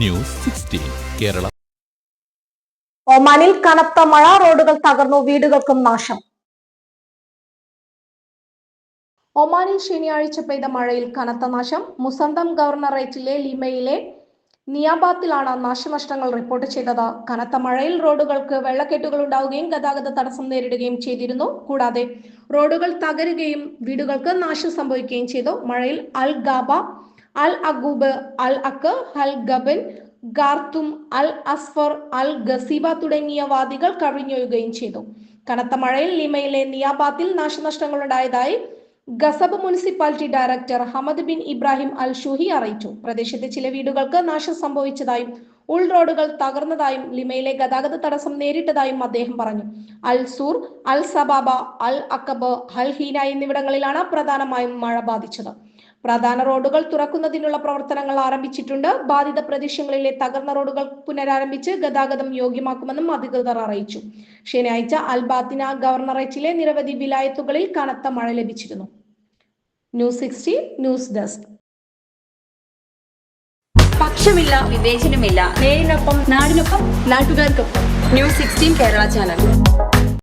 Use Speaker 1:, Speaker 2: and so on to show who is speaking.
Speaker 1: News sixteen Kerala.
Speaker 2: ഒമാനിൽ കനത്ത മഴ റോഡുകൾ തകർന്നു വീടുകൾക്കും നാശം. ഒമാനിൽ ശനിയാഴ്ച പെയ്ത മഴയിൽ കനത്ത നാശം. മുസന്തം ഗവർണറേറ്റിലെ ലിമയിലെ നിയാബാത്തിലാണ് നാശനഷ്ടങ്ങൾ റിപ്പോർട്ട് ചെയ്തത്. കനത്ത മഴയിൽ റോഡുകൾക്ക് വെള്ളക്കെട്ടുകൾ ഉണ്ടാവുകയും ഗതാഗത തടസ്സം നേരിടുകയും ചെയ്തിരുന്നു. കൂടാതെ റോഡുകൾ തകരുകയും വീടുകൾക്ക് നാശം സംഭവിക്കുകയും ചെയ്തു. മഴയിൽ അൽ ഗാബ അൽ അഗൂബ് അൽ അക്ക് ഹൽ ഗബൻ ഗാർത്തും അൽ അസ്ഫർ അൽ ഗസീബ തുടങ്ങിയ വാദികൾ കവിഞ്ഞൊഴുകയും ചെയ്തു. കനത്ത മഴയിൽ ലിമയിലെ നിയാബാത്തിൽ നാശനഷ്ടങ്ങൾ ഉണ്ടായതായി Khasab municipality director Hamad bin Ibrahim al Shuhi അറിയിച്ചു. പ്രദേശത്തെ ചില വീടുകൾക്ക് നാശം സംഭവിച്ചതായും ഉൾ റോഡുകൾ തകർന്നതായും ലിമയിലെ ഗതാഗത തടസ്സം നേരിട്ടതായും അദ്ദേഹം പറഞ്ഞു. അൽ സൂർ അൽ സബാബ അൽ അക്കബ് അൽ ഹീന എന്നിവിടങ്ങളിലാണ് പ്രധാനമായും മഴ ബാധിച്ചത്. പ്രധാന റോഡുകൾ തുറക്കുന്നതിനുള്ള പ്രവർത്തനങ്ങൾ ആരംഭിച്ചിട്ടുണ്ട്. ബാധിത പ്രദേശങ്ങളിലെ തകർന്ന റോഡുകൾ പുനരാരംഭിച്ച് ഗതാഗതം യോഗ്യമാക്കുമെന്നും അധികൃതർ അറിയിച്ചു. ശനിയാഴ്ച അൽബാത്തിന ഗവർണറേറ്റിലെ നിരവധി വിലായത്തുകളിൽ കനത്ത മഴ ലഭിച്ചിരുന്നു. News sixty news desk.
Speaker 3: പക്ഷമില്ല വിവേചനമില്ല. നേരിനൊപ്പം നാടിനൊപ്പം നാട്ടുകാർക്കൊപ്പം. News sixteen Kerala channel.